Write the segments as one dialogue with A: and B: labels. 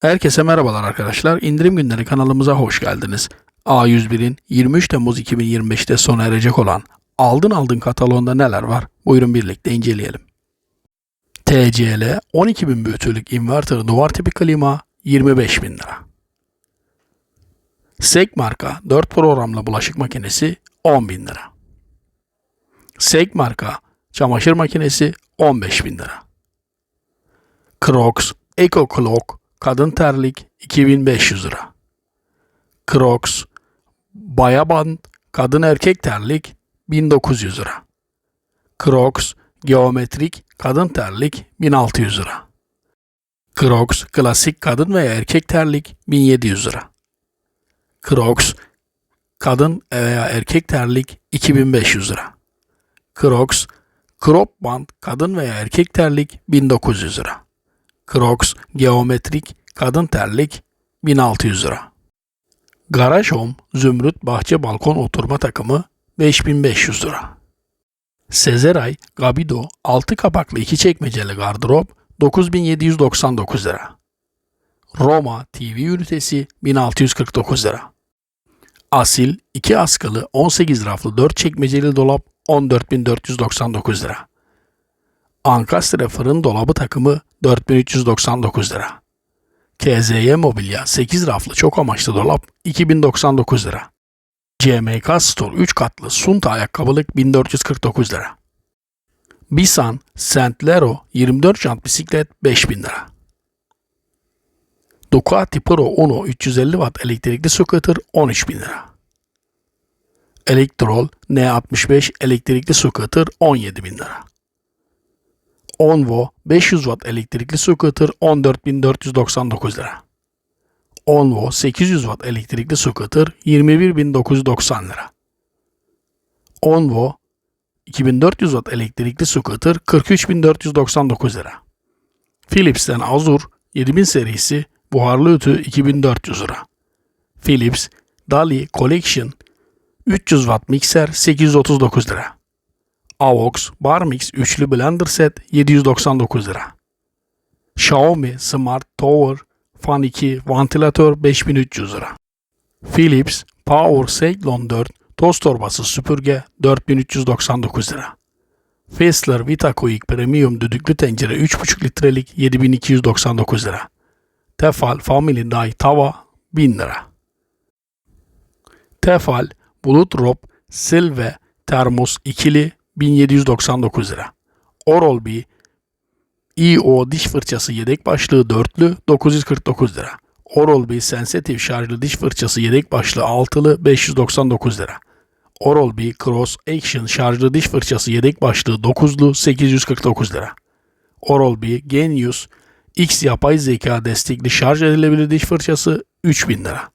A: Herkese merhabalar arkadaşlar. İndirim günleri kanalımıza hoş geldiniz. A101'in 23 Temmuz 2025'te sona erecek olan Aldın Aldın kataloğunda neler var? Buyurun birlikte inceleyelim. TCL 12.000 büyütülük inverter duvar tipi klima 25.000 lira. Sek marka 4 programlı bulaşık makinesi 10.000 lira. Sek marka çamaşır makinesi 15.000 lira. Crocs Eco Cloak kadın terlik 2500 lira. Crocs Bayaband kadın erkek terlik 1900 lira. Crocs geometrik kadın terlik 1600 lira. Crocs klasik kadın veya erkek terlik 1700 lira. Crocs kadın veya erkek terlik 2500 lira. Crocs crop band kadın veya erkek terlik 1900 lira. Crocs geometrik kadın terlik 1600 lira. Garaj Home Zümrüt Bahçe Balkon Oturma Takımı 5500 lira. Sezeray Gabido 6 kapaklı 2 çekmeceli gardırop 9799 lira. Roma TV ünitesi 1649 lira. Asil 2 askılı 18 raflı 4 çekmeceli dolap 14499 lira. Ankastre fırın dolabı takımı 4399 lira. KZY mobilya 8 raflı çok amaçlı dolap 2099 lira. CMK Store 3 katlı Sunta ayakkabılık 1449 lira. Bisan Saint Lero 24 jant bisiklet 5000 lira. Ducati Pro Uno 350 watt elektrikli scooter 13 bin lira. Elektrol N65 elektrikli scooter 17 bin lira. Onvo 500 watt elektrikli scooter 14.499 lira. Onvo 800 watt elektrikli scooter 21.990 lira. Onvo 2400 watt elektrikli scooter 43.499 lira. Philips'ten Azur 7000 serisi buharlı ütü 2400 lira. Philips Dali Collection 300 watt mikser 839 lira. Avox Barmix üçlü blender set 799 lira. Xiaomi Smart Tower Fan 2 vantilatör 5300 lira. Philips Power Cyclone 4 toz torbası süpürge 4399 lira. Fessler Vita Quick Premium düdüklü tencere 3,5 litrelik 7299 lira. Tefal Family Dye tava 1000 lira. Tefal Bulut Rob Silve Termos ikili 1799 lira. Oral-B EO diş fırçası yedek başlığı dörtlü 949 lira. Oral-B sensitif şarjlı diş fırçası yedek başlığı altılı 599 lira. Oral-B Cross Action şarjlı diş fırçası yedek başlığı 9'lu 849 lira. Oral-B Genius X yapay zeka destekli şarj edilebilir diş fırçası 3000 lira.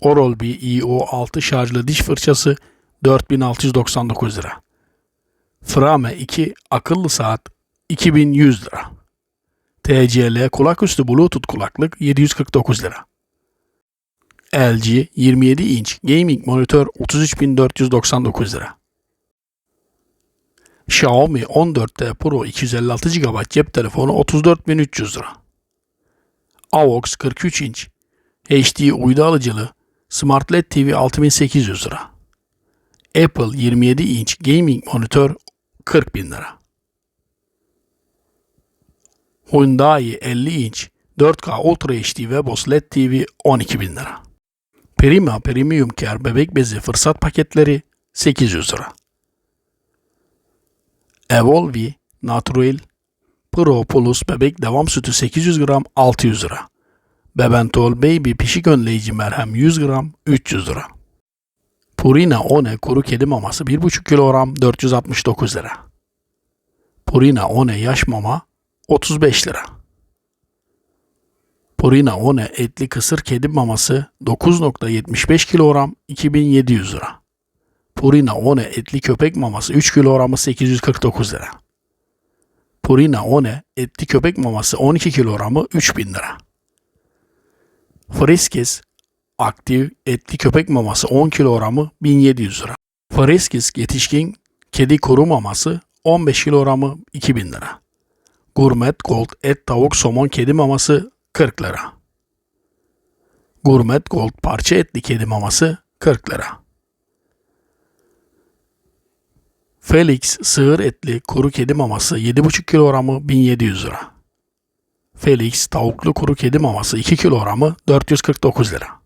A: Oral-B EO6 şarjlı diş fırçası 4699 lira. Frame 2 akıllı saat 2100 lira. TCL kulaküstü Bluetooth kulaklık 749 lira. LG 27 inç gaming monitör 33499 lira. Xiaomi 14T Pro 256 GB cep telefonu 34300 lira. AVOX 43 inç HD uydu alıcılı Smart LED TV 6800 lira. Apple 27 inç gaming monitör 40 bin lira. Hyundai 50 inç 4K Ultra HD Webos LED TV 12 bin lira. Prima Premium Care bebek bezi fırsat paketleri 800 lira. Evolvi Natural Pro Plus bebek devam sütü 800 gram 600 lira. Bebentol Baby pişik önleyici merhem 100 gram 300 lira. Purina One kuru kedi maması 1,5 kilogram 469 lira. Purina One yaş mama 35 lira. Purina One etli kısır kedi maması 9.75 kilogram 2700 lira. Purina One etli köpek maması 3 kilogramı 849 lira. Purina One etli köpek maması 12 kilogramı 3000 lira. Friskies aktif etli köpek maması 10 kilogramı 1700 lira. Friskies yetişkin kedi kuru maması 15 kilogramı 2000 lira. Gourmet Gold et tavuk somon kedi maması 40 lira. Gourmet Gold parça etli kedi maması 40 lira. Felix sığır etli kuru kedi maması 7,5 kilogramı 1700 lira. Felix tavuklu kuru kedi maması 2 kilogramı 449 lira.